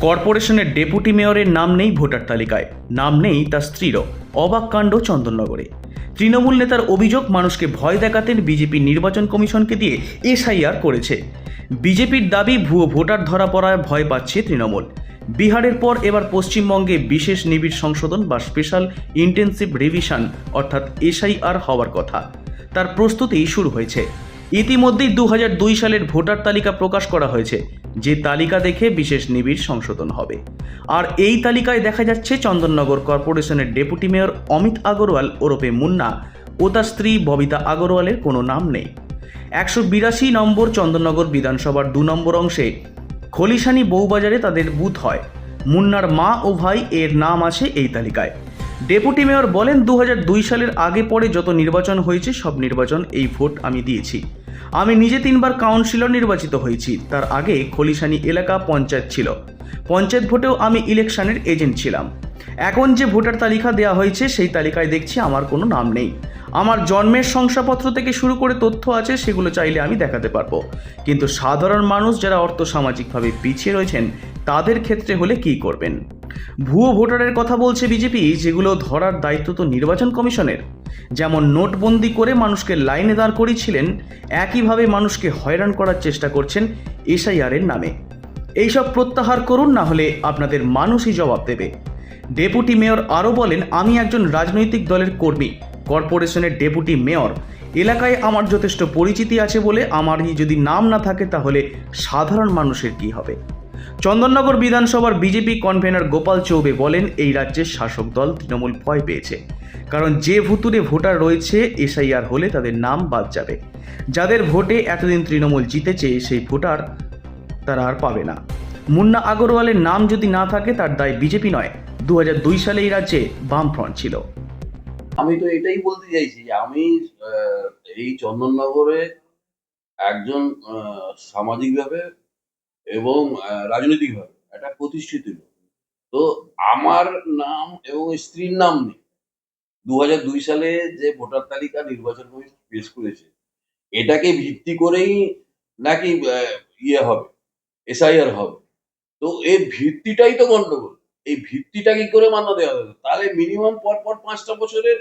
কর্পোরেশনের ডেপুটি মেয়রের নাম নেই ভোটার তালিকায়। নাম নেই তার স্ত্রীরও। অবাক কাণ্ড চন্দননগরে। তৃণমূল নেতার অভিযোগ মানুষকে ভয় দেখাতেন বিজেপি নির্বাচন কমিশনকে দিয়ে এসআইআর করেছে। বিজেপির দাবি ভুয়ো ভোটার ধরা পড়ায় ভয় পাচ্ছে তৃণমূল। বিহারের পর এবার পশ্চিমবঙ্গে বিশেষ নিবিড় সংশোধন বা স্পেশাল ইন্টেন্সিভ রিভিশন, অর্থাৎ এসআইআর হওয়ার কথা। তার প্রস্তুতি শুরু হয়েছে। ইতিমধ্যেই দু দুই সালের ভোটার তালিকা প্রকাশ করা হয়েছে, যে তালিকা দেখে বিশেষ নিবিড় সংশোধন হবে। আর এই তালিকায় দেখা যাচ্ছে চন্দননগর কর্পোরেশনের ডেপুটি মেয়র অমিত আগরওয়াল ওরফে মুন্না ও তার স্ত্রী ববিতা আগরওয়ালের কোনো নাম নেই। একশো বিরাশি নম্বর চন্দননগর বিধানসভার দু নম্বর অংশে খলিশানি বউবাজারে তাদের বুথ হয়। মুন্নার মা ও ভাই এর নাম আছে এই তালিকায়। ডেপুটি মেয়র বলেন দু সালের আগে পরে যত নির্বাচন হয়েছে, সব নির্বাচন এই ভোট আমি দিয়েছি। আমি নিজে তিনবার কাউন্সিলর নির্বাচিত হয়েছি। তার আগে খলিশানি এলাকা পঞ্চায়েত ছিল। পঞ্চায়েত ভোটেও আমি ইলেকশনের এজেন্ট ছিলাম। এখন যে ভোটার তালিকা দেওয়া হয়েছে, সেই তালিকায় দেখছি আমার কোনো নাম নেই। আমার জন্মের শংসাপত্র থেকে শুরু করে তথ্য আছে, সেগুলো চাইলে আমি দেখাতে পারব। কিন্তু সাধারণ মানুষ যারা অর্থ সামাজিকভাবে পিছিয়ে রয়েছেন, তাদের ক্ষেত্রে হলে কী করবেন? ভুয়ো ভোটারের কথা বলছে বিজেপি, যেগুলো ধরার দায়িত্ব তো নির্বাচন কমিশনের। যেমন নোটবন্দি করে মানুষকে লাইনে দাঁড় করিয়েছিলেন, একইভাবে মানুষকে হয়রান করার চেষ্টা করছেন এসআইআরের নামে। এইসব প্রত্যাহার করুন, না হলে আপনাদের মানুষই জবাব দেবে। ডেপুটি মেয়র আরও বলেন, আমি একজন রাজনৈতিক দলের কর্মী, কর্পোরেশনের ডেপুটি মেয়র। এলাকায় আমার যথেষ্ট পরিচিতি আছে বলে আমারই যদি নাম না থাকে তাহলে সাধারণ মানুষের কি হবে? চন্দননগর বিধানসভার বিজেপি কনভেনার গোপাল চৌবে বলেন, এই রাজ্যের শাসক দল তৃণমূল ভয় পেয়েছে। কারণ যে ভুতুরে ভোটার রয়েছে, এসআইআর হলে তাদের নাম বাদ যাবে। যাদের ভোটে এতদিন তৃণমূল জিতেছে, সেই ভোটার তারা আর পাবে না। মুন্না আগরওয়ালের নাম যদি না থাকে, তার দায় বিজেপি নয়। দু সালে এই রাজ্যে বামফ্রন্ট ছিল। আমি তো এটাই বলতে চাইছি যে, আমি এই চন্দননগরে একজন সামাজিকভাবে এবং রাজনৈতিকভাবে একটা প্রতিষ্ঠিত তো আমার নাম এবং স্ত্রীর নাম নেই। দু হাজার দুই সালে যে ভোটার তালিকা নির্বাচন কমিশন পেশ করেছে, এটাকে ভিত্তি করেই নাকি ইয়ে হবে, এসআইআর হবে। তো এই ভিত্তিটাই তো গন্ডগোল। এই ভিত্তিটা কি করে মান্য দেওয়া হবে তাহলে মিনিমাম পর পর পাঁচটা বছরের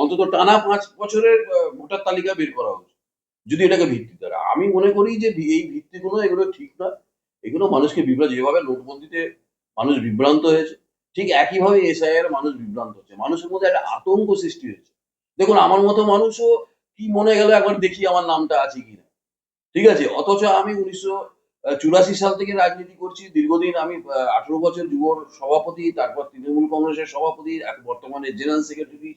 অন্তত টানা পাঁচ বছরের ভোটার তালিকা বের করা হচ্ছে। যদি এটাকে ভিত্তি দ্বারা আমি মনে করি যে এই ভিত্তিগুলো এগুলো ঠিক না এগুলো মানুষকে বিভ্রান্ত, যেভাবে নোটবন্দিতে মানুষ বিভ্রান্ত হয়েছে, ঠিক একইভাবে এসআইআর মানুষ বিভ্রান্ত হচ্ছে। মানুষের মধ্যে একটা আতঙ্ক সৃষ্টি হয়েছে। দেখুন, আমার মতো মানুষও কি মনে গেল একবার দেখি আমার নামটা আছে কিনা। ঠিক আছে, অথচ আমি উনিশশো চুরাশি সাল থেকে রাজনীতি করছি, দীর্ঘদিন আমি আঠারো বছর যুব সভাপতি, তারপর তৃণমূল কংগ্রেসের সভাপতি বর্তমানে জেনারেল সেক্রেটারি,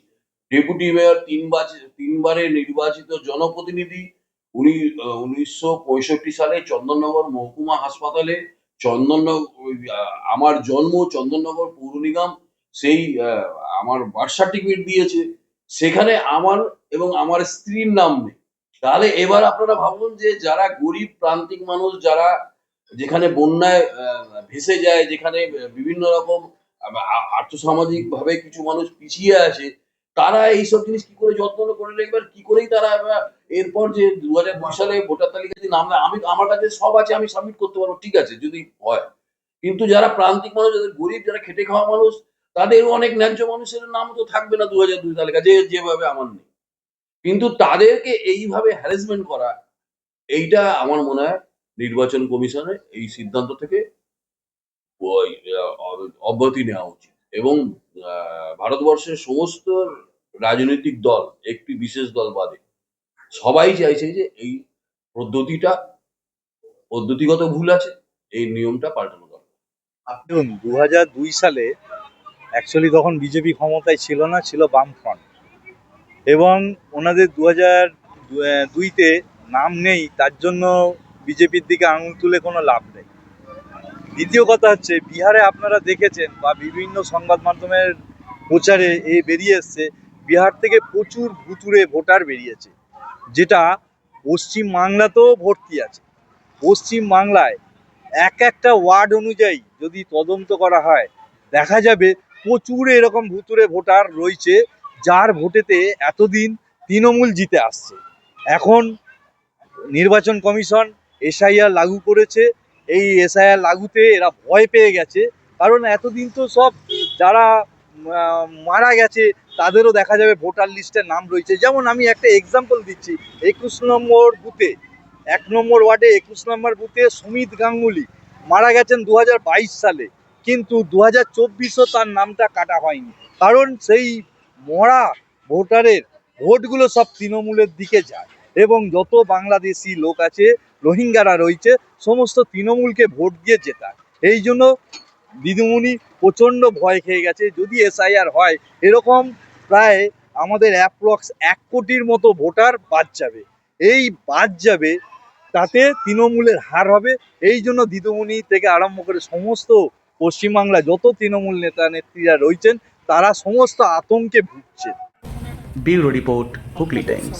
ডেপুটি মেয়র, তিনবার তিনবারে নির্বাচিত জনপ্রতিনিধি উনি উনিশশো পঁয়ষট্টি সালে চন্দননগর মহকুমা হাসপাতালে চন্দননগর আমার জন্ম চন্দননগর পৌর নিগম, সেই আমার বার্থ সার্টিফিকেট দিয়েছে। সেখানে আমার এবং আমার স্ত্রীর নাম নেই। তাহলে এবার আপনারা ভাবুন যে যারা গরিব প্রান্তিক মানুষ, যারা যেখানে বন্যায় ভেসে যায়, যেখানে বিভিন্ন রকম আর্থসামাজিক ভাবে কিছু মানুষ পিছিয়ে আছে, তারা এইসব জিনিস কি করে যত্ন করে রাখবে কি করেই তারা এরপর যে দু হাজার দুই সালে ভোটার তালিকা যদি নাম আমি, আমার কাছে সব আছে, আমি সাবমিট করতে পারব, ঠিক আছে, যদি হয়। কিন্তু যারা প্রান্তিক মানুষ, যাদের গরিব, যারা খেটে খাওয়া মানুষ তাদের অনেক ন্যায্য মানুষের নাম তো থাকবে না দু হাজার দুই তালিকা, যে, যেভাবে আমার নেই। কিন্তু তাদেরকে এইভাবে হ্যারাসমেন্ট করা, এইটা আমার মনে হয় নির্বাচন কমিশনের এই সিদ্ধান্ত থেকে অব্যাহতি নেওয়া উচিত। এবং ভারতবর্ষের সমস্ত রাজনৈতিক দল, একটি বিশেষ দল বাদে সবাই চাইছে যে এই পদ্ধতিটা, পদ্ধতিগত ভুল আছে, এই নিয়মটা পাল্টানো দরকার। দেখুন দু হাজার দুই সালে অ্যাকচুয়ালি তখন বিজেপি ক্ষমতায় ছিল না, ছিল বামফ্রন্ট। এবং ওনাদের দু হাজার দুইতে নাম নেই, তার জন্য বিজেপির দিকে আঙুল তুলে কোনো লাভ নেই। দ্বিতীয় কথা হচ্ছে, বিহারে আপনারা দেখেছেন বা বিভিন্ন সংবাদ মাধ্যমের প্রচারে এ বেরিয়ে এসছে, বিহার থেকে প্রচুর ভুতুরে ভোটার বেরিয়েছে। যেটা পশ্চিম বাংলাতেও ভর্তি আছে। পশ্চিম বাংলায় এক একটা ওয়ার্ড অনুযায়ী যদি তদন্ত করা হয়, দেখা যাবে প্রচুর এরকম ভুতুরে ভোটার রয়েছে যার ভোটেতে এতদিন তৃণমূল জিতে আসছে। এখন নির্বাচন কমিশন এসআইআর লাগু করেছে। এই এসআইআর লাগুতে এরা ভয় পেয়ে গেছে। কারণ এতদিন তো সব যারা মারা গেছে, তাদেরও দেখা যাবে ভোটার লিস্টে নাম রয়েছে। যেমন আমি একটা এক্সাম্পল দিচ্ছি, একুশ নম্বর বুথে, এক নম্বর ওয়ার্ডে একুশ নম্বর বুথে সুমিত গাঙ্গুলি মারা গেছেন দু হাজার বাইশ সালে, কিন্তু দু হাজার তার নামটা কাটা হয়নি। কারণ সেই মরা ভোটারের ভোটগুলো সব তৃণমূলের দিকে যায় এবং যত বাংলাদেশি লোক আছে, রোহিঙ্গারা রয়েছে, সমস্ত তৃণমূলকে ভোট দিয়ে জেতায়। এই জন্য দিদিমণি প্রচণ্ড ভয় খেয়ে গেছে, যদি এসআইআর হয়, এরকম প্রায় আমাদের অ্যাপ্রক্স এক কোটির মতো ভোটার বাদ যাবে। এই বাদ যাবে, তাতে তৃণমূলের হার হবে। এই জন্য দিদিমণি থেকে আরম্ভ করে সমস্ত পশ্চিমবাংলায় যত তৃণমূল নেতা নেত্রীরা রয়েছেন, তারা সমস্ত আতঙ্কে ভুগছে ব্যুরো রিপোর্ট হুগলি টাইমস।